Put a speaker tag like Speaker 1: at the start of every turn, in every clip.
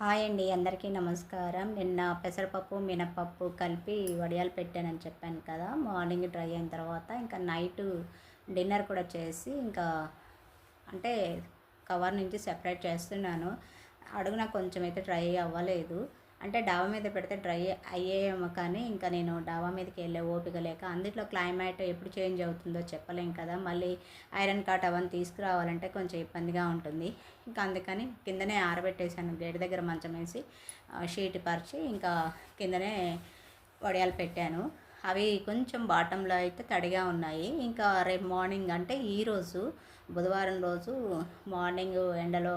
Speaker 1: Hi అండి అందరికీ నమస్కారం. నిన్న పెసరపప్పు మినపప్పు కలిపి వడియాలు పెట్టానని చెప్పాను కదా. మార్నింగ్ డ్రై అయిన తర్వాత ఇంకా నైట్ డిన్నర్ కూడా చేసి ఇంకా అంటే కవర్ నుంచి సెపరేట్ చేస్తున్నాను. అడుగున కొంచెం అయితే డ్రై అవ్వలేదు. అంటే డాబా మీద పెడితే డ్రై అయ్యేమో కానీ ఇంకా నేను డాబా మీదకి వెళ్ళే ఓపిక లేక అందులో క్లైమేట్ ఎప్పుడు చేంజ్ అవుతుందో చెప్పలేం కదా. మళ్ళీ ఐరన్ కాట్ అవన్నీ తీసుకురావాలంటే కొంచెం ఇబ్బందిగా ఉంటుంది. ఇంకా అందుకని కిందనే ఆరబెట్టేశాను. గేట్ దగ్గర మంచం వేసి షీట్ పరిచి ఇంకా కిందనే వడియాలు పెట్టాను. అవి కొంచెం బాటంలో అయితే తడిగా ఉన్నాయి. ఇంకా రేపు మార్నింగ్ అంటే ఈరోజు బుధవారం రోజు మార్నింగ్ ఎండలో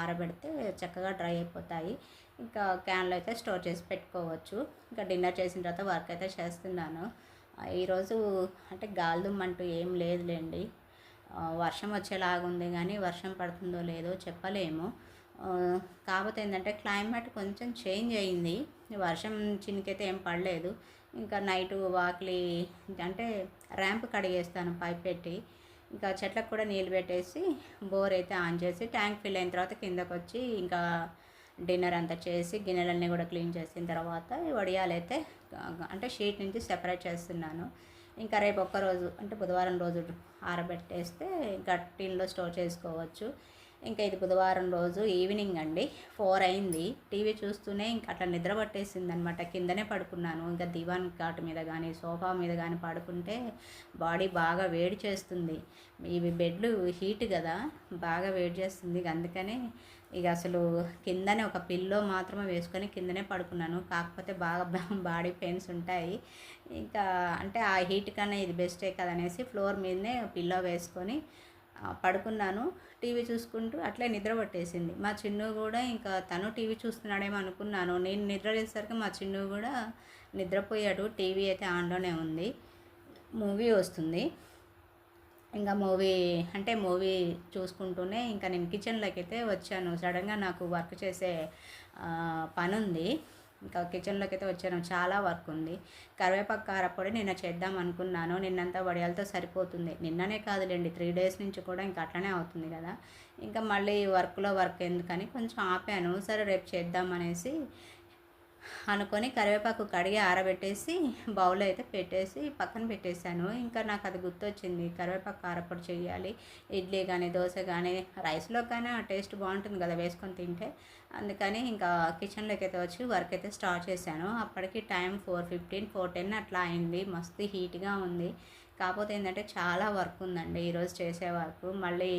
Speaker 1: ఆరబెడితే చక్కగా డ్రై అయిపోతాయి. ఇంకా క్యాన్లో అయితే స్టోర్ చేసి పెట్టుకోవచ్చు. ఇంకా డిన్నర్ చేసిన తర్వాత వర్క్ అయితే చేస్తున్నాను. ఈరోజు అంటే గాలిదుమ్మ అంటూ ఏం లేదులేండి. వర్షం వర్షం వచ్చేలాగుంది కానీ వర్షం పడుతుందో లేదో చెప్పలేము. కాకపోతే ఏంటంటే క్లైమేట్ కొంచెం చేంజ్ అయింది. వర్షం చినికైతే ఏం పడలేదు. ఇంకా నైట్ వాకిలి అంటే ర్యాంప్ కడిగేస్తాను పైప్ పెట్టి. ఇంకా చెట్లకు కూడా నీళ్ళు పెట్టేసి బోర్ అయితే ఆన్ చేసి ట్యాంక్ ఫిల్ అయిన తర్వాత కిందకు వచ్చి ఇంకా డిన్నర్ అంతా చేసి గిన్నెలన్నీ కూడా క్లీన్ చేసిన తర్వాత ఈ అంటే షీట్ నుంచి సెపరేట్ చేస్తున్నాను. ఇంకా రేపు ఒక్కరోజు అంటే బుధవారం రోజు ఆరబెట్టేస్తే ఇంకా టిన్లో స్టోర్ చేసుకోవచ్చు. ఇంకా ఇది బుధవారం రోజు ఈవినింగ్ అండి ఫోర్ అయింది. టీవీ చూస్తూనే ఇంకా అట్లా నిద్ర పట్టేసింది అనమాట కిందనే పడుకున్నాను. ఇంకా దివాన్ కాట్ మీద కానీ సోఫా మీద కానీ పడుకుంటే బాడీ బాగా వేడి చేస్తుంది. ఇవి బెడ్లు హీట్ కదా బాగా వేడి చేస్తుంది. అందుకనే ఇక అసలు కిందనే ఒక పిల్లో మాత్రమే వేసుకొని కిందనే పడుకున్నాను. కాకపోతే బాగా బాడీ పెయిన్స్ ఉంటాయి. ఇంకా అంటే ఆ హీట్ కన్నా ఇది బెస్టే కదనేసి ఫ్లోర్ మీదనే పిల్లో వేసుకొని పడుకున్నాను. టీవీ చూసుకుంటూ అట్లే నిద్ర పట్టేసింది. మా చిన్ను కూడా ఇంకా తను టీవీ చూస్తున్నాడేమో అనుకున్నాను. నేను నిద్ర లేసరికి మా చిన్ను కూడా నిద్రపోయాడు టీవీ అయితే ఆన్లోనే ఉంది. మూవీ వస్తుంది. ఇంకా మూవీ అంటే మూవీ చూసుకుంటూనే ఇంకా నేను కిచెన్లోకి అయితే వచ్చాను. సడన్గా నాకు వర్క్ చేసే పని ఉంది ఇంకా కిచెన్లోకి అయితే వచ్చాను. చాలా వర్క్ ఉంది. కరివేపాకు కారపొడి నిన్న చేద్దాం అనుకున్నాను. నిన్నంతా వడియాలతో సరిపోతుంది. నిన్ననే కాదులేండి త్రీ డేస్ నుంచి కూడా ఇంకా అట్లనే అవుతుంది కదా. ఇంకా మళ్ళీ వర్క్లో వర్క్ ఎందుకని కొంచెం ఆపాను. సరే రేపు చేద్దాం అనేసి అనుకొని కరివేపాకు కడిగి ఆరబెట్టేసి బౌల్ అయితే పెట్టేసి పక్కన పెట్టేశాను. ఇంకా నాకు అది గుర్తొచ్చింది కరివేపాకు కారపొడి చేయాలి ఇడ్లీ కానీ దోశ కానీ రైస్లో కానీ ఆ టేస్ట్ బాగుంటుంది కదా వేసుకొని తింటే. అందుకని ఇంకా కిచెన్లోకి అయితే వచ్చి వర్క్ అయితే స్టార్ట్ చేశాను. అప్పటికి time four fifteen four ten అట్లా అయింది. మస్తు హీట్గా ఉంది. కాకపోతే ఏంటంటే చాలా వర్క్ ఉందండి ఈరోజు చేసే వర్క్. మళ్ళీ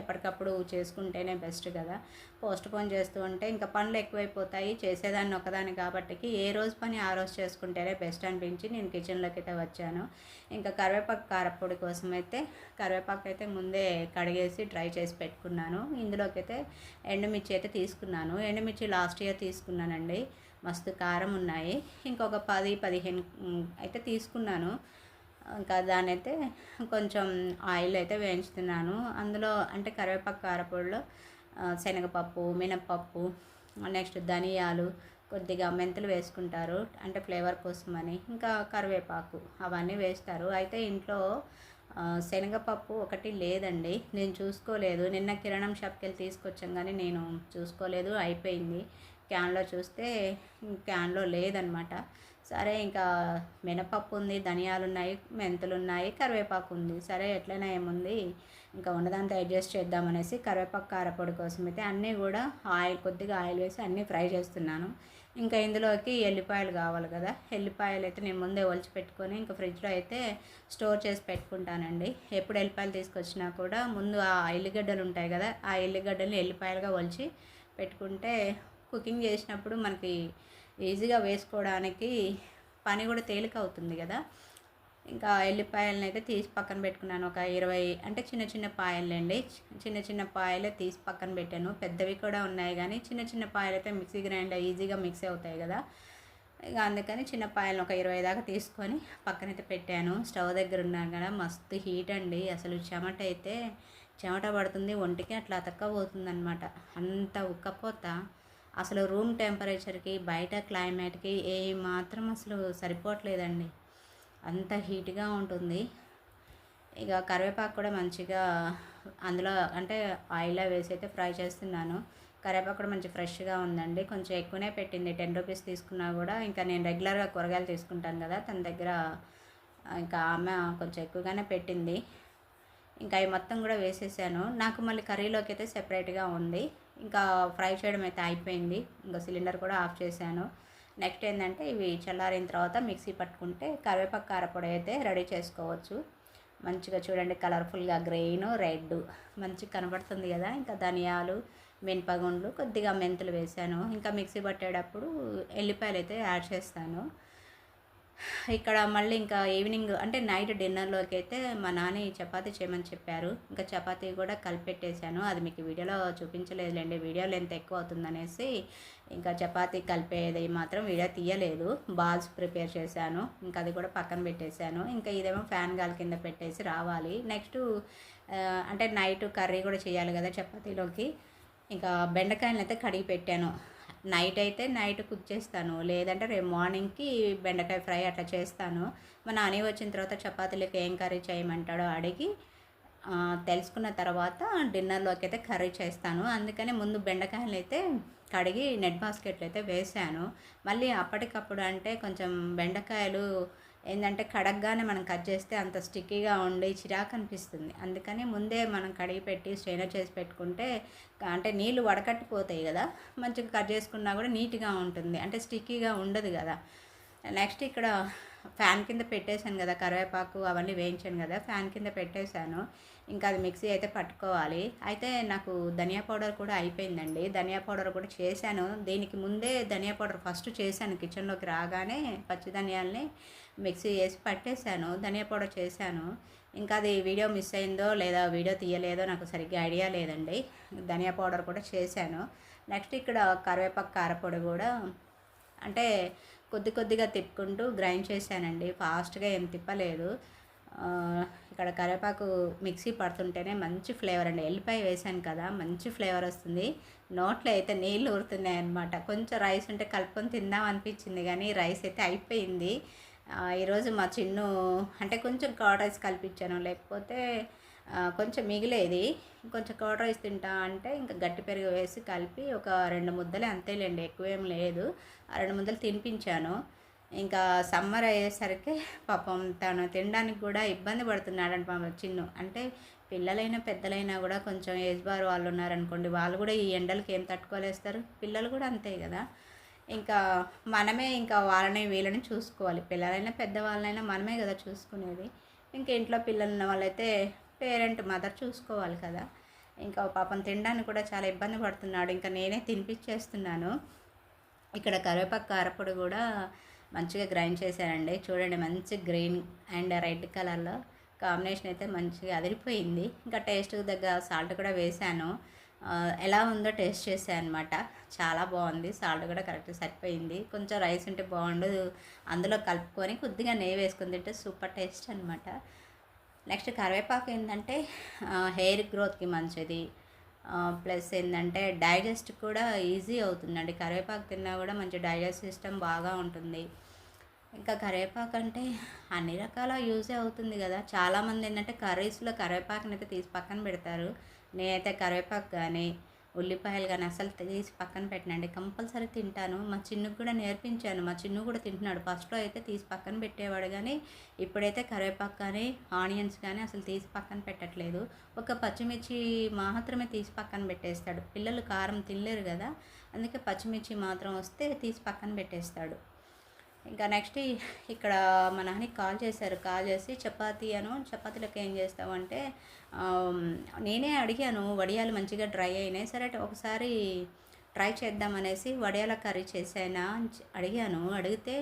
Speaker 1: ఎప్పటికప్పుడు చేసుకుంటేనే బెస్ట్ కదా. పోస్ట్ పోన్ చేస్తూ ఉంటే ఇంకా పనులు ఎక్కువైపోతాయి. చేసేదాన్ని ఒకదాన్ని కాబట్టి ఏ రోజు పని ఆ రోజు చేసుకుంటేనే బెస్ట్ అనిపించి నేను కిచెన్లోకి అయితే వచ్చాను. ఇంకా కరివేపాకు కారపొడి కోసం అయితే కరివేపాకు అయితే ముందే కడిగేసి డ్రై చేసి పెట్టుకున్నాను. ఇందులోకి అయితే ఎండుమిర్చి అయితే తీసుకున్నాను. ఎండుమిర్చి లాస్ట్ ఇయర్ తీసుకున్నానండి. మస్తు కారం ఉన్నాయి. ఇంకొక పది పదిహేను అయితే తీసుకున్నాను. ఇంకా దాని అయితే కొంచెం ఆయిల్ అయితే వేయించుతున్నాను. అందులో అంటే కరివేపాకు కారపొడిలో శనగపప్పు మినప్పప్పు నెక్స్ట్ ధనియాలు కొద్దిగా మెంతులు వేసుకుంటారు. అంటే ఫ్లేవర్ కోసమని. ఇంకా కరివేపాకు అవన్నీ వేస్తారు. అయితే ఇంట్లో శనగపప్పు ఒకటి లేదండి. నేను చూసుకోలేదు. నిన్న కిరాణం షాప్కి వెళ్ళి తీసుకొచ్చాం కానీ నేను చూసుకోలేదు. అయిపోయింది. క్యాన్లో చూస్తే క్యాన్లో లేదనమాట. సరే ఇంకా మినపప్పు ఉంది ధనియాలు ఉన్నాయి మెంతులు ఉన్నాయి కరివేపాకు ఉంది. సరే ఎట్లయినా ఏముంది? ఇంకా ఉన్నదంతా అడ్జస్ట్ చేద్దామనేసి కరివేపాకు కారపొడి కోసం అయితే అన్నీ కూడా ఆయిల్ కొద్దిగా ఆయిల్ వేసి అన్నీ ఫ్రై చేస్తున్నాను. ఇంకా ఇందులోకి ఎల్లిపాయలు కావాలి కదా. ఎల్లిపాయలు అయితే నేను ముందే ఒలిచి పెట్టుకొని ఇంకా ఫ్రిడ్జ్లో అయితే స్టోర్ చేసి పెట్టుకుంటానండి. ఎప్పుడు ఎల్లిపాయలు తీసుకొచ్చినా కూడా ముందు ఆ ఎల్లిగడ్డలు ఉంటాయి కదా ఆ ఎల్లిగడ్డలు ఎల్లిపాయలుగా ఒలిచి పెట్టుకుంటే కుకింగ్ చేసినప్పుడు మనకి ఈజీగా వేసుకోవడానికి పని కూడా తేలిక అవుతుంది కదా. ఇంకా ఎల్లిపాయలను అయితే తీసి పక్కన పెట్టుకున్నాను. ఒక ఇరవై అంటే చిన్న చిన్న పాయలండి చిన్న చిన్న పాయలే తీసి పక్కన పెట్టాను. పెద్దవి కూడా ఉన్నాయి కానీ చిన్న చిన్న పాయలు అయితే మిక్సీ గ్రైండర్ ఈజీగా మిక్స్ అవుతాయి కదా. ఇక అందుకని చిన్న పాయలను ఒక ఇరవై దాకా తీసుకొని పక్కనైతే పెట్టాను. స్టవ్ దగ్గర ఉన్నాను కదా. మస్తు హీట్ అండి. అసలు చెమట అయితే చెమట పడుతుంది. ఒంటికి అట్లా అతక్కపోతుంది అనమాట అంత ఉక్కపోత. అసలు రూమ్ టెంపరేచర్కి బయట క్లైమేట్కి ఏ మాత్రం అసలు సరిపోవట్లేదండి. అంత హీట్గా ఉంటుంది. ఇక కరివేపాకు కూడా మంచిగా అందులో అంటే ఆయిల్లో వేసి అయితే ఫ్రై చేస్తున్నాను. కరివేపాకు కూడా మంచి ఫ్రెష్గా ఉందండి. కొంచెం ఎక్కువనే పెట్టింది. టెన్ రూపీస్ తీసుకున్నా కూడా ఇంకా నేను రెగ్యులర్గా కూరగాయలు తీసుకుంటాను కదా తన దగ్గర ఇంకా ఆమె కొంచెం ఎక్కువగానే పెట్టింది. ఇంకా అవి మొత్తం కూడా వేసేసాను. నాకు మళ్ళీ కర్రీలోకి అయితే సెపరేట్గా ఉంది. ఇంకా ఫ్రై చేయడం అయితే అయిపోయింది. ఇంకా సిలిండర్ కూడా ఆఫ్ చేశాను. నెక్స్ట్ ఏంటంటే ఇవి చల్లారిన తర్వాత మిక్సీ పట్టుకుంటే కరివేపాకు కారపొడి అయితే రెడీ చేసుకోవచ్చు. మంచిగా చూడండి కలర్ఫుల్గా గ్రెయిన్ రెడ్ మంచిగా కనబడుతుంది కదా. ఇంకా ధనియాలు మినపగుండ్లు కొద్దిగా మెంతులు వేసాను ఇంకా మిక్సీ పట్టేటప్పుడు ఎల్లిపాయలు అయితే యాడ్ చేస్తాను. ఇక్కడ మళ్ళీ ఇంకా ఈవినింగ్ అంటే నైట్ డిన్నర్లోకి అయితే మా నాని చపాతీ చేయమని చెప్పారు. ఇంకా చపాతి కూడా కలిపెట్టేశాను. అది మీకు వీడియోలో చూపించలేదులేండి. వీడియో లెంత్ ఎక్కువ అవుతుందనేసి ఇంకా చపాతి కలిపేది మాత్రం వీడియో తీయలేదు. బాల్స్ ప్రిపేర్ చేశాను. ఇంకా అది కూడా పక్కన పెట్టేశాను. ఇంకా ఇదేమో ఫ్యాన్ గాలి కింద పెట్టేసి రావాలి. నెక్స్ట్ అంటే నైట్ కర్రీ కూడా చేయాలి కదా చపాతీలోకి. ఇంకా బెండకాయలను అయితే కడిగి పెట్టాను. నైట్ అయితే నైట్ కుక్ చేస్తాను. లేదంటే రేపు మార్నింగ్కి బెండకాయ ఫ్రై అట్లా చేస్తాను. మా నాని వచ్చిన తర్వాత చపాతీలకు ఏం కర్రీ చేయమంటాడో అడిగి తెలుసుకున్న తర్వాత డిన్నర్లోకి అయితే కర్రీ చేస్తాను. అందుకని ముందు బెండకాయలు అయితే కడిగి నెట్ బాస్కెట్లు అయితే వేసాను. మళ్ళీ అప్పటికప్పుడు అంటే కొంచెం బెండకాయలు ఏంటంటే కడగ్గానే మనం కట్ చేస్తే అంత స్టిక్కీగా ఉండి చిరాకు అనిపిస్తుంది. అందుకని ముందే మనం కడిగి పెట్టి స్ట్రైనర్ చేసి పెట్టుకుంటే అంటే నీళ్ళు వడకట్టిపోతాయి కదా మంచిగా కట్ చేసుకున్నా కూడా నీట్గా ఉంటుంది. అంటే స్టిక్కీగా ఉండదు కదా. నెక్స్ట్ ఇక్కడ ఫ్యాన్ కింద పెట్టేశాను కదా కరివేపాకు అవన్నీ వేయించాను కదా ఫ్యాన్ కింద పెట్టేశాను. ఇంకా అది మిక్సీ అయితే పట్టుకోవాలి. అయితే నాకు ధనియా పౌడర్ కూడా అయిపోయిందండి. ధనియా పౌడర్ కూడా చేశాను. దీనికి ముందే ధనియా పౌడర్ ఫస్ట్ చేశాను. కిచెన్లోకి రాగానే పచ్చి ధనియాల్ని మిక్సీ వేసి పట్టేశాను ధనియా పౌడర్ చేశాను. ఇంకా అది వీడియో మిస్ అయిందో లేదా వీడియో తీయలేదో నాకు సరిగ్గా ఐడియా లేదండి. ధనియా పౌడర్ కూడా చేశాను. నెక్స్ట్ ఇక్కడ కరివేపాకు కారపొడి కూడా అంటే కొద్ది కొద్దిగా తిప్పుకుంటూ గ్రైండ్ చేశానండి. ఫాస్ట్గా ఏం తిప్పలేదు. ఇక్కడ కరివేపాకు మిక్సీ పడుతుంటేనే మంచి ఫ్లేవర్ అండి. ఎల్లిపాయ వేసాను కదా మంచి ఫ్లేవర్ వస్తుంది. నోట్లో అయితే నీళ్ళు ఊరుతున్నాయి అనమాట కొంచెం రైస్ ఉంటే కలుపుకొని తిందాం అనిపించింది కానీ రైస్ అయితే అయిపోయింది. ఈరోజు మా చిన్ను అంటే కొంచెం కర్డ్ రైస్ కల్పించాను లేకపోతే కొంచెం మిగిలేది. కొంచెం కర్డ్ రైస్ తింటా అంటే ఇంకా గట్టి పెరుగు వేసి కలిపి ఒక రెండు ముద్దలే అంతేలేండి ఎక్కువేం లేదు. ఆ రెండు ముద్దలు తినిపించాను. ఇంకా సమ్మర్ అయ్యేసరికి పాపం తను తినడానికి కూడా ఇబ్బంది పడుతున్నాడు పాపం చిన్ను. అంటే పిల్లలైనా పెద్దలైనా కూడా కొంచెం ఏజ్ బార్ వాళ్ళు ఉన్నారనుకోండి వాళ్ళు కూడా ఈ ఎండలకి ఏం తట్టుకోలేస్తారు? పిల్లలు కూడా అంతే కదా. ఇంకా మనమే ఇంకా వాళ్ళని వీళ్ళని చూసుకోవాలి. పిల్లలైనా పెద్దవాళ్ళైనా మనమే కదా చూసుకునేది. ఇంకా ఇంట్లో పిల్లలు ఉన్న వాళ్ళైతే పేరెంట్ మదర్ చూసుకోవాలి కదా. ఇంకా పాపం తినడానికి కూడా చాలా ఇబ్బంది పడుతున్నాడు. ఇంకా నేనే తినిపించేస్తున్నాను ఇక్కడ కరివేపాకు కారపొడి కూడా మంచిగా గ్రైండ్ చేశానండి. చూడండి మంచి గ్రీన్ అండ్ రెడ్ కలర్లో కాంబినేషన్ అయితే మంచిగా అదిరిపోయింది. ఇంకా టేస్ట్ దగ్గర సాల్ట్ కూడా వేశాను. ఎలా ఉందో టేస్ట్ చేసాను అనమాట చాలా బాగుంది. సాల్ట్ కూడా కరెక్ట్ సరిపోయింది. కొంచెం రైస్ ఉంటే బాగుండదు అందులో కలుపుకొని కొద్దిగా నెయ్యి వేసుకుని తింటే సూపర్ టేస్ట్ అనమాట నెక్స్ట్ కరివేపాకు ఏంటంటే హెయిర్ గ్రోత్కి మంచిది. ప్లస్ ఏంటంటే డైజెస్ట్ కూడా ఈజీ అవుతుందండి. కరివేపాకు తిన్నా కూడా మంచి డైజెస్ట్ సిస్టమ్ బాగా ఉంటుంది. ఇంకా కరివేపాకు అంటే అన్ని రకాల యూజే అవుతుంది కదా. చాలామంది ఏంటంటే కర్రీస్లో కరివేపాకుని అయితే తీసి పక్కన పెడతారు. నేనైతే కరివేపాకు కానీ ఉల్లిపాయలు కానీ అసలు తీసి పక్కన పెట్టినండి. కంపల్సరీ తింటాను. మా చిన్నుకు కూడా నేర్పించాను. మా చిన్ను కూడా తింటున్నాడు. ఫస్ట్లో అయితే తీసి పక్కన పెట్టేవాడు కానీ ఇప్పుడైతే కరివేపాకు కానీ ఆనియన్స్ కానీ అసలు తీసి పక్కన పెట్టట్లేదు. ఒక పచ్చిమిర్చి మాత్రమే తీసి పక్కన పెట్టేస్తాడు. పిల్లలు కారం తినలేరు కదా అందుకే పచ్చిమిర్చి మాత్రం వస్తే తీసి పక్కన పెట్టేస్తాడు. ఇంకా నెక్స్ట్ ఇక్కడ మా నాన్నకి కాల్ చేశారు. కాల్ చేసి చపాతీ అను చపాతీలకు ఏం చేస్తామంటే నేనే అడిగాను వడియాలు మంచిగా డ్రై అయినాయి. సరే ఒకసారి ట్రై చేద్దామనేసి వడియాల కర్రీ చేసానా అడిగాను. అడిగితే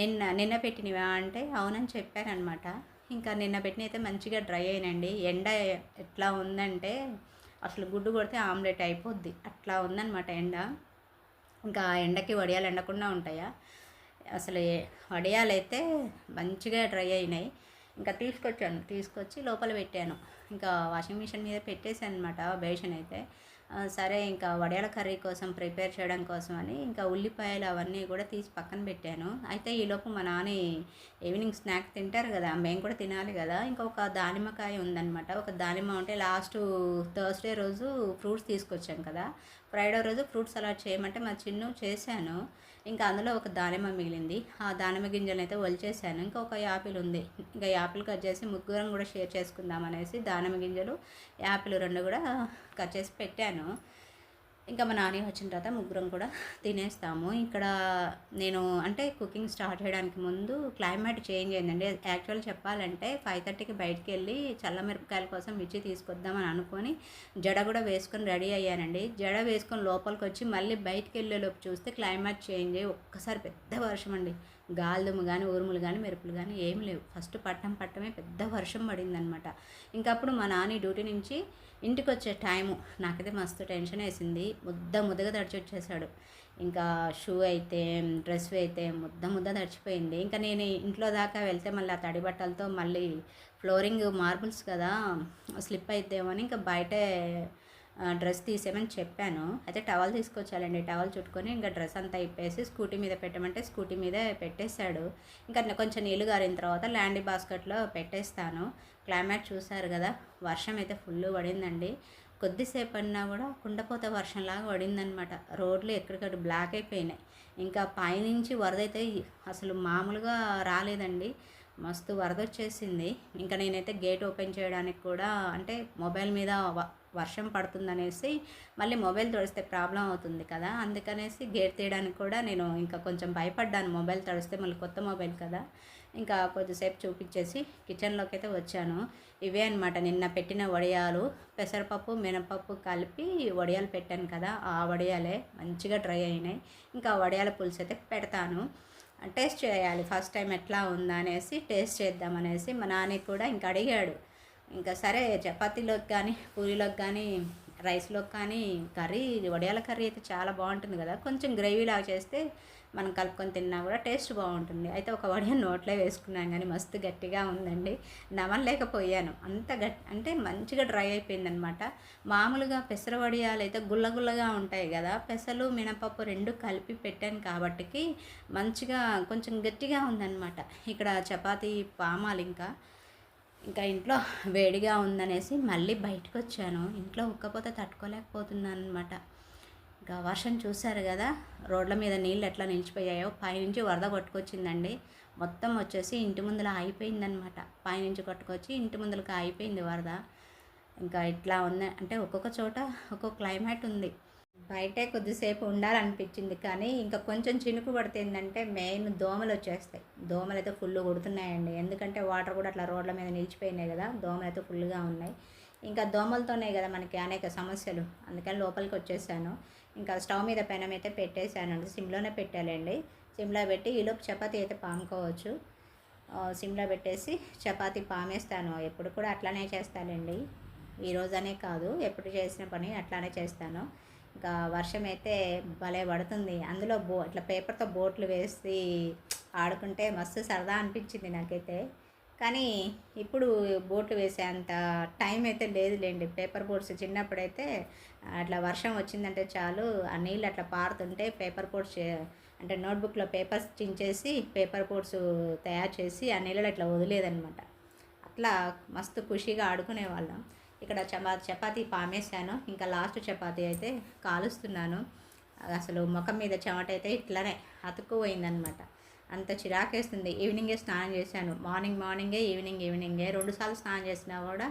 Speaker 1: నిన్న నిన్న పెట్టినవా అంటే అవునని చెప్పారనమాట ఇంకా నిన్న పెట్టిన అయితే మంచిగా డ్రై అయినండి ఎండ ఎట్లా ఉందంటే అసలు గుడ్డు కొడితే ఆమ్లెట్ అయిపోద్ది. అట్లా ఉందన్నమాట ఎండ. ఇంకా ఎండకి వడియాలు ఎండకుండా ఉంటాయా? అసలు వడియాలైతే మంచిగా డ్రై అయినాయి ఇంకా తీసుకొచ్చాను. తీసుకొచ్చి లోపల పెట్టాను. ఇంకా వాషింగ్ మిషన్ మీద పెట్టేశాను అనమాట బేషన్ అయితే సరే ఇంకా వడియాల కర్రీ కోసం ప్రిపేర్ చేయడం కోసం అని ఇంకా ఉల్లిపాయలు అవన్నీ కూడా తీసి పక్కన పెట్టాను. అయితే ఈలోపు మా నాన్న ఈవినింగ్ స్నాక్ తింటారు కదా మేము కూడా తినాలి కదా. ఇంకా ఒక దానిమ్మకాయ ఉందన్నమాట. ఒక దానిమ్మ ఉంటే లాస్ట్ థర్స్డే రోజు ఫ్రూట్స్ తీసుకొచ్చాం కదా. ఫ్రైడే రోజు ఫ్రూట్ సలాడ్ చేయమంటే మా చిన్ను చేశాను. ఇంకా అందులో ఒక దానిమ్మ మిగిలింది. ఆ దానిమ్మ గింజలను అయితే ఒలిచేసాను ఇంకా ఒక యాపిల్ ఉంది. ఇంకా యాపిల్ కట్ చేసి ముగ్గురం కూడా షేర్ చేసుకుందాం అనేసి దానిమ్మ గింజలు యాపిల్ రెండు కూడా కట్ చేసి పెట్టాను. ఇంకా మా నాని వచ్చిన తర్వాత ముగ్గురం కూడా తినేస్తాము. ఇక్కడ నేను అంటే కుకింగ్ స్టార్ట్ చేయడానికి ముందు క్లైమేట్ చేంజ్ అయిందండి. యాక్చువల్ చెప్పాలంటే ఫైవ్ థర్టీకి బయటికి వెళ్ళి చల్ల మిరపకాయల కోసం మిర్చి తీసుకొద్దామని అనుకొని జడ కూడా వేసుకొని రెడీ అయ్యానండి. జడ వేసుకొని లోపలికి వచ్చి మళ్ళీ బయటికి వెళ్ళేలోపు చూస్తే క్లైమేట్ చేంజ్ అయ్యి ఒక్కసారి పెద్ద వర్షం అండి. గాలిదుమ్ము కానీ ఉరుములు కానీ మెరుపులు కానీ ఏమి లేవు. ఫస్ట్ పట్టం పట్టమే పెద్ద వర్షం పడిందనమాట. ఇంకా అప్పుడు మా నాని డ్యూటీ నుంచి ఇంటికి వచ్చే టైము. నాకైతే మస్తు టెన్షన్ వేసింది. ముద్ద ముద్దగా తడిచి వచ్చేసాడు. ఇంకా షూ అయితే డ్రెస్ అయితే ముద్ద ముద్ద తడిచిపోయింది. ఇంకా నేను ఇంట్లో దాకా వెళ్తే మళ్ళీ ఆ తడి బట్టలతో మళ్ళీ ఫ్లోరింగ్ మార్బుల్స్ కదా స్లిప్ అయితేమో అని ఇంకా బయటే డ్రెస్ తీసేమని చెప్పాను. అయితే టవల్ తీసుకొచ్చాలండి. టవల్ చుట్టుకొని ఇంకా డ్రెస్ అంతా ఇప్పేసి స్కూటీ మీద పెట్టమంటే స్కూటీ మీదే పెట్టేశాడు. ఇంకా కొంచెం నీళ్ళు గారిన తర్వాత ల్యాండీ బాస్కెట్లో పెట్టేస్తాను. క్లైమేట్ చూశారు కదా వర్షం అయితే ఫుల్ పడిందండి. కొద్దిసేపు అన్నా కూడా కుండపోత వర్షంలాగా పడిందనమాట. రోడ్లు ఎక్కడికక్కడ బ్లాక్ అయిపోయినాయి. ఇంకా పైనుంచి వరద అయితే అసలు మామూలుగా రాలేదండి. మస్తు వరద వచ్చేసింది ఇంకా నేనైతే గేట్ ఓపెన్ చేయడానికి కూడా అంటే మొబైల్ మీద వర్షం పడుతుందనేసి మళ్ళీ మొబైల్ తడిస్తే ప్రాబ్లం అవుతుంది కదా. అందుకనేసి గేట్ తీయడానికి కూడా నేను ఇంకా కొంచెం భయపడ్డాను. మొబైల్ తడిస్తే మళ్ళీ కొత్త మొబైల్ కదా. ఇంకా కొద్దిసేపు చూపించేసి కిచెన్లోకి అయితే వచ్చాను. ఇవే అనమాట నిన్న పెట్టిన వడియాలు పెసరపప్పు మినపప్పు కలిపి వడియాలు పెట్టాను కదా. ఆ వడియాలే మంచిగా డ్రై అయినాయి. ఇంకా వడియాల పులుసు అయితే పెడతాను. టేస్ట్ చేయాలి. ఫస్ట్ టైం ఎట్లా ఉందా అనేసి టేస్ట్ చేద్దామనేసి మా నాన్న కూడా ఇంకా అడిగాడు. ఇంకా సరే చపాతీలోకి కానీ పూరీలోకి కానీ రైస్లో కానీ కర్రీ వడియాల కర్రీ అయితే చాలా బాగుంటుంది కదా. కొంచెం గ్రేవీ లాగా చేస్తే మనం కలుపుకొని తిన్నా కూడా టేస్ట్ బాగుంటుంది. అయితే ఒక వడియా నోట్లో వేసుకున్నాను కానీ మస్తు గట్టిగా ఉందండి. నమలలేకపోయాను అంత గట్ అంటే మంచిగా డ్రై అయిపోయిందనమాట. మామూలుగా పెసర వడియాలు అయితే గుల్లగుల్లగా ఉంటాయి కదా. పెసలు మినపప్పు రెండు కలిపి పెట్టాను కాబట్టికి మంచిగా కొంచెం గట్టిగా ఉందన్నమాట ఇక్కడ చపాతీ పామాలు ఇంకా. ఇంకా ఇంట్లో వేడిగా ఉందనేసి మళ్ళీ బయటకు వచ్చాను ఇంట్లో ఉక్కపోతే తట్టుకోలేకపోతున్నాను అనమాట ఇంకా వర్షం చూశారు కదా రోడ్ల మీద నీళ్ళు ఎట్లా నిలిచిపోయాయో పైనుంచి వరద కొట్టుకొచ్చిందండి. మొత్తం వచ్చేసి ఇంటి ముందర అయిపోయిందనమాట పైనుంచి కొట్టుకొచ్చి ఇంటి ముందరకు అయిపోయింది వరద. ఇంకా ఇట్లా ఉంది. అంటే ఒక్కొక్క చోట ఒక్కొక్క క్లైమేట్ ఉంది. బయటే కొద్దిసేపు ఉండాలనిపించింది కానీ ఇంకా కొంచెం చినుకు పడుతుందంటే ఏంటంటే మెయిన్ దోమలు వచ్చేస్తాయి. దోమలు అయితే ఫుల్ కొడుతున్నాయండి. ఎందుకంటే వాటర్ కూడా అట్లా రోడ్ల మీద నిలిచిపోయినాయి కదా దోమలు అయితే ఫుల్గా ఉన్నాయి. ఇంకా దోమలతోనే కదా మనకి అనేక సమస్యలు. అందుకని లోపలికి వచ్చేసాను. ఇంకా స్టవ్ మీద పెనం అయితే పెట్టేశానండి. సిమ్లోనే పెట్టాలండి. సిమ్లో పెట్టి ఈలోపు చపాతీ అయితే పాముకోవచ్చు. సిమ్లో పెట్టేసి చపాతీ పామేస్తాను. ఎప్పుడు కూడా అట్లానే చేస్తానండి. ఈ రోజు అనే కాదు ఎప్పుడు చేసిన పని అట్లానే చేస్తాను. ఇంకా వర్షం అయితే భలే పడుతుంది. అందులో బో ఇట్లా పేపర్తో బోట్లు వేసి ఆడుకుంటే మస్తు సరదా అనిపించింది నాకైతే. కానీ ఇప్పుడు బోట్లు వేసేంత టైం అయితే లేదులేండి. పేపర్ బోట్స్ చిన్నప్పుడైతే అట్లా వర్షం వచ్చిందంటే చాలు ఆ నీళ్ళు అట్లా పారుతుంటే పేపర్ బోట్స్ అంటే నోట్బుక్లో పేపర్స్ చించేసి పేపర్ బోట్స్ తయారు చేసి ఆ నీళ్ళలో ఇట్లా వదిలేదనమాట అట్లా మస్తు ఖుషిగా ఆడుకునేవాళ్ళం. ఇక్కడ చపా చపాతీ పామేశాను. ఇంకా లాస్ట్ చపాతీ అయితే కాలుస్తున్నాను. అసలు ముఖం మీద చెమట అయితే ఇట్లానే అతుక్కుపోయిందనమాట. అంత చిరాకేస్తుంది. ఈవినింగే స్నానం చేశాను. మార్నింగ్ మార్నింగే ఈవినింగ్ ఈవినింగే. రెండుసార్లు స్నానం చేసినా కూడా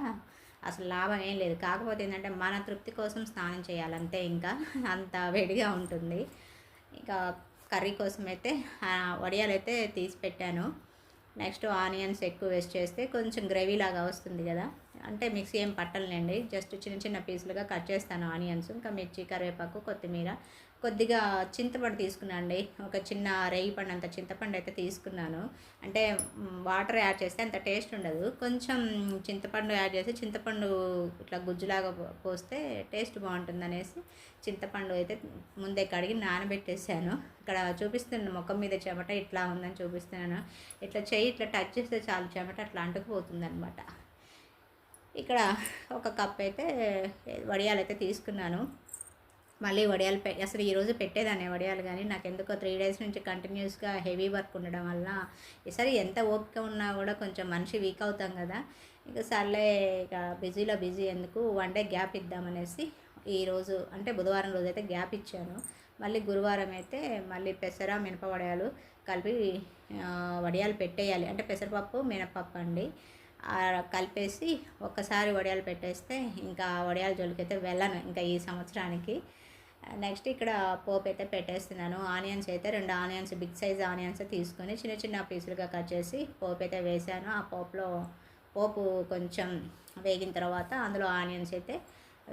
Speaker 1: అసలు లాభం ఏం లేదు. కాకపోతే ఏంటంటే మన తృప్తి కోసం స్నానం చేయాలంతే ఇంకా అంత వేడిగా ఉంటుంది. ఇంకా కర్రీ కోసం అయితే వడియాలు అయితే తీసి పెట్టాను. నెక్స్ట్ ఆనియన్స్ ఎక్కువ వేస్ట్ చేస్తే కొంచెం గ్రేవీ లాగా వస్తుంది కదా. అంటే మిక్సీ ఏం పట్టలేండి. జస్ట్ చిన్న చిన్న పీసులుగా కట్ చేస్తాను ఆనియన్స్ ఇంకా మిర్చి కరివేపాకు కొత్తిమీర. కొద్దిగా చింతపండు తీసుకున్నాండి ఒక చిన్న రేగి పండు అంత చింతపండు అయితే తీసుకున్నాను. అంటే వాటర్ యాడ్ చేస్తే అంత టేస్ట్ ఉండదు. కొంచెం చింతపండు యాడ్ చేసి చింతపండు ఇట్లా గుజ్జులాగా పోస్తే టేస్ట్ బాగుంటుంది అనేసి చింతపండు అయితే ముందే కడిగి నానబెట్టేసాను. ఇక్కడ చూపిస్తున్నాను ముఖం మీద చెమట ఇట్లా ఉందని చూపిస్తున్నాను. ఇట్లా చెయ్యి ఇట్లా టచ్ చేస్తే చాలు చెమట అట్లా అంటుకుపోతుంది అనమాట ఇక్కడ ఒక కప్ అయితే వడియాలు అయితే తీసుకున్నాను. మళ్ళీ వడియాలు పె అసలు ఈరోజు పెట్టేదాన్ని వడియాలు కానీ నాకు ఎందుకో త్రీ డేస్ నుంచి కంటిన్యూస్గా హెవీ వర్క్ ఉండడం వల్ల ఈసారి ఎంత ఓపిక ఉన్నా కూడా కొంచెం మనిషి వీక్ అవుతాం కదా. ఇక సర్లే ఇక బిజీలో బిజీ ఎందుకు వన్ డే గ్యాప్ ఇద్దామనేసి ఈరోజు అంటే బుధవారం రోజు అయితే గ్యాప్ ఇచ్చాను. మళ్ళీ గురువారం అయితే మళ్ళీ పెసర మినప వడియాలు కలిపి వడియాలు పెట్టేయాలి. అంటే పెసరపప్పు మినపప్పు అండి. కలిపేసి ఒక్కసారి వడియాలు పెట్టేస్తే ఇంకా వడియాల జోలికైతే వెళ్ళను ఇంకా ఈ సంవత్సరానికి. నెక్స్ట్ ఇక్కడ పోపు అయితే పెట్టేస్తున్నాను. ఆనియన్స్ అయితే రెండు ఆనియన్స్ బిగ్ సైజ్ ఆనియన్స్ తీసుకొని చిన్న చిన్న పీసులుగా కట్ చేసి పోపు అయితే వేసాను. ఆ పోపులో పోపు కొంచెం వేగిన తర్వాత అందులో ఆనియన్స్ అయితే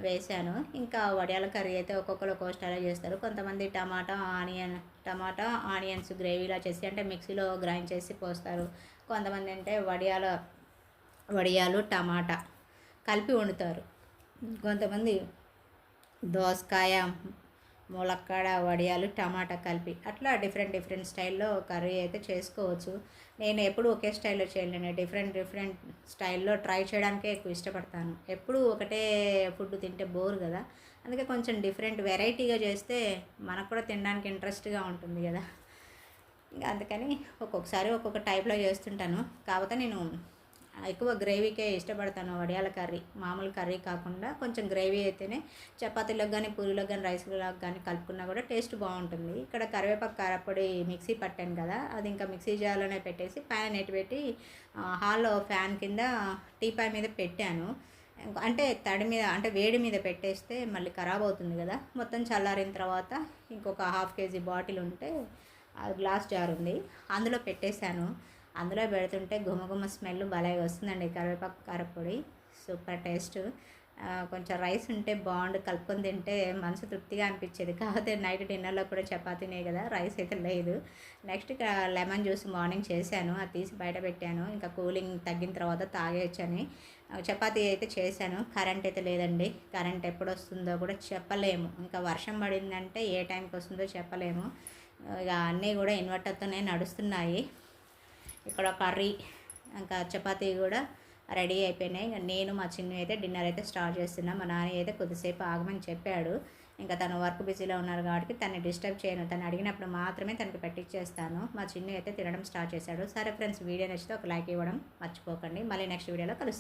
Speaker 1: వేసాను. ఇంకా వడియాల కర్రీ అయితే ఒక్కొక్కరు ఒక్కొక్క స్టైల్ చేస్తారు. కొంతమంది టమాటా ఆనియన్ టమాటా ఆనియన్స్ గ్రేవీలా చేసి అంటే మిక్సీలో గ్రైండ్ చేసి పోస్తారు. కొంతమంది అంటే వడియాల వడియాలు టమాటా కలిపి వండుతారు. కొంతమంది దోసకాయ ములక్కాడ వడియాలు టమాటా కలిపి అట్లా డిఫరెంట్ డిఫరెంట్ స్టైల్లో కర్రీ అయితే చేసుకోవచ్చు. నేను ఎప్పుడు ఒకే స్టైల్లో చేయలేను డిఫరెంట్ డిఫరెంట్ స్టైల్లో ట్రై చేయడానికే ఎక్కువ ఇష్టపడతాను. ఎప్పుడు ఒకటే ఫుడ్ తింటే బోర్ కదా. అందుకే కొంచెం డిఫరెంట్ వెరైటీగా చేస్తే మనకు కూడా తినడానికి ఇంట్రెస్ట్గా ఉంటుంది కదా. ఇంకా అందుకని ఒక్కొక్కసారి ఒక్కొక్క టైప్లో చేస్తుంటాను. కాకపోతే నేను ఎక్కువ గ్రేవీకే ఇష్టపడతాను వడియాల కర్రీ మామూలు కర్రీ కాకుండా కొంచెం గ్రేవీ అయితేనే చపాతీలకు కానీ పూరీలకు కానీ రైస్లకు కానీ కలుపుకున్నా కూడా టేస్ట్ బాగుంటుంది. ఇక్కడ కరివేపాకు కారపొడి మిక్సీ పట్టాను కదా అది ఇంకా మిక్సీ జార్లోనే పెట్టేసి పైన నెట్ పెట్టి హాల్లో ఫ్యాన్ కింద టీపాయ్ మీద పెట్టాను. అంటే తడి మీద అంటే వేడి మీద పెట్టేస్తే మళ్ళీ ఖరాబ్ అవుతుంది కదా. మొత్తం చల్లారిన తర్వాత ఇంకొక హాఫ్ కేజీ బాటిల్ ఉంటే గ్లాస్ జార్ ఉంది. అందులో పెట్టేశాను. అందులో పెడుతుంటే గుమగుమ స్మెల్ భలే వస్తుందండి కరివేపాకు కారపొడి. Super taste. కొంచెం రైస్ ఉంటే బాగుండు కలుపుకొని తింటే మనసు తృప్తిగా అనిపించేది. కాకపోతే నైట్ డిన్నర్లో కూడా చపాతీనే కదా రైస్ అయితే లేదు. నెక్స్ట్ లెమన్ జ్యూస్ మార్నింగ్ చేశాను అది తీసి బయట పెట్టాను. ఇంకా కూలింగ్ తగ్గిన తర్వాత తాగేయచ్చని. చపాతీ అయితే చేశాను కరెంట్ అయితే లేదండి. కరెంట్ ఎప్పుడు వస్తుందో కూడా చెప్పలేము. ఇంకా వర్షం పడిందంటే ఏ టైంకి వస్తుందో చెప్పలేము. ఇక అన్నీ కూడా ఇన్వర్టర్తోనే నడుస్తున్నాయి. ఇక్కడ కర్రీ ఇంకా చపాతీ కూడా రెడీ అయిపోయినాయి. ఇంకా నేను మా చిన్న అయితే డిన్నర్ అయితే స్టార్ట్ చేస్తున్నా. మా నాన్న అయితే కొద్దిసేపు ఆగమని చెప్పాడు. ఇంకా తను వర్క్ బిజీలో ఉన్నారు కాబట్టి తను డిస్టర్బ్ చేయను. తను అడిగినప్పుడు మాత్రమే తనకి పెట్టించేస్తాను మా చిన్న అయితే తినడం స్టార్ట్ చేశాడు. సరే ఫ్రెండ్స్ వీడియో నచ్చితే ఒక లైక్ ఇవ్వడం మర్చిపోకండి. మళ్ళీ నెక్స్ట్ వీడియోలో కలుస్తాను